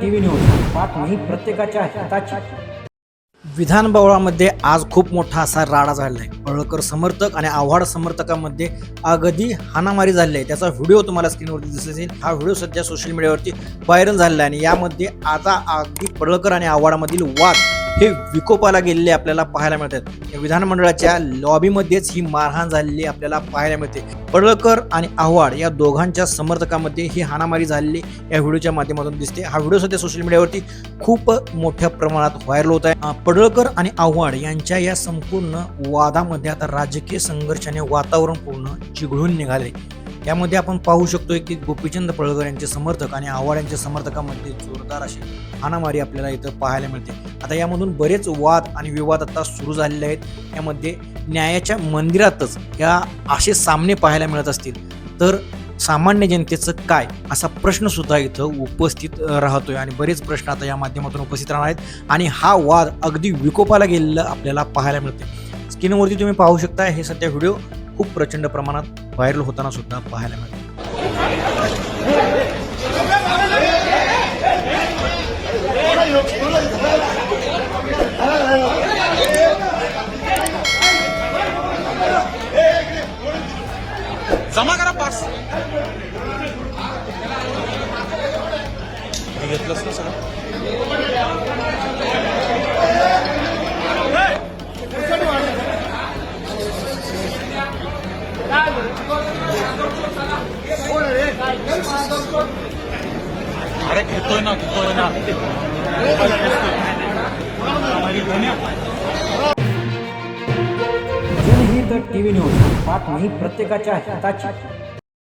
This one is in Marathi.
टीव्ही न्यूज बातमी प्रत्येकाच्या हिताची. विधान भवनामध्ये आज खूप मोठा असा राडा झालेला आहे. पळकर समर्थक आणि आव्हाड समर्थकांमध्ये अगदी हाणामारी झाली आहे. त्याचा व्हिडिओ तुम्हाला स्क्रीनवरती दिसत असेल. हा व्हिडिओ सध्या सोशल मीडियावरती व्हायरल झालेला आहे आणि यामध्ये आता अगदी पळकर आणि आव्हाडामधील वाद हे विकोपाला गेलेले आपल्याला पाहायला मिळतात. या विधानमंडळाच्या लॉबीमध्येच ही मारहाण झालेली आपल्याला पाहायला मिळते. पडळकर आणि आव्हाड या दोघांच्या समर्थकामध्ये ही हाणामारी झालेली या व्हिडिओच्या माध्यमातून दिसते. हा व्हिडिओ सध्या सोशल मीडियावरती खूप मोठ्या प्रमाणात व्हायरल होत आहे. पडळकर आणि आव्हाड यांच्या या संपूर्ण वादामध्ये आता राजकीय संघर्षाने वातावरण पूर्ण चिघळून निघाले यामध्ये आपण पाहू शकतोय की गोपीचंद पळगर यांचे समर्थक आणि आव्हाड यांच्या समर्थकामध्ये जोरदार अशी हाणामारी आपल्याला इथं पाहायला मिळते. आता यामधून बरेच वाद आणि विवाद आता सुरू झालेले आहेत. यामध्ये न्यायाच्या मंदिरातच या असे सामने पाहायला मिळत असतील. तर सामान्य जनतेचं काय असा प्रश्न सुद्धा इथं उपस्थित राहतोय आणि बरेच प्रश्न आता या माध्यमातून उपस्थित राहणार आहेत. आणि हा वाद अगदी विकोपाला गेलेला आपल्याला पाहायला मिळते स्क्रीनवरती तुम्ही पाहू शकता हे सध्या व्हिडिओ खूप प्रचंड प्रमाणात व्हायरल होताना सुद्धा पाहायला मिळते. जमा करा पास. घेतलंच ना सगळं. अरे घेतोय ना घेतोय ना. जनहित टीव्ही न्यूज़ बातमी प्रत्येकाच्या हिताची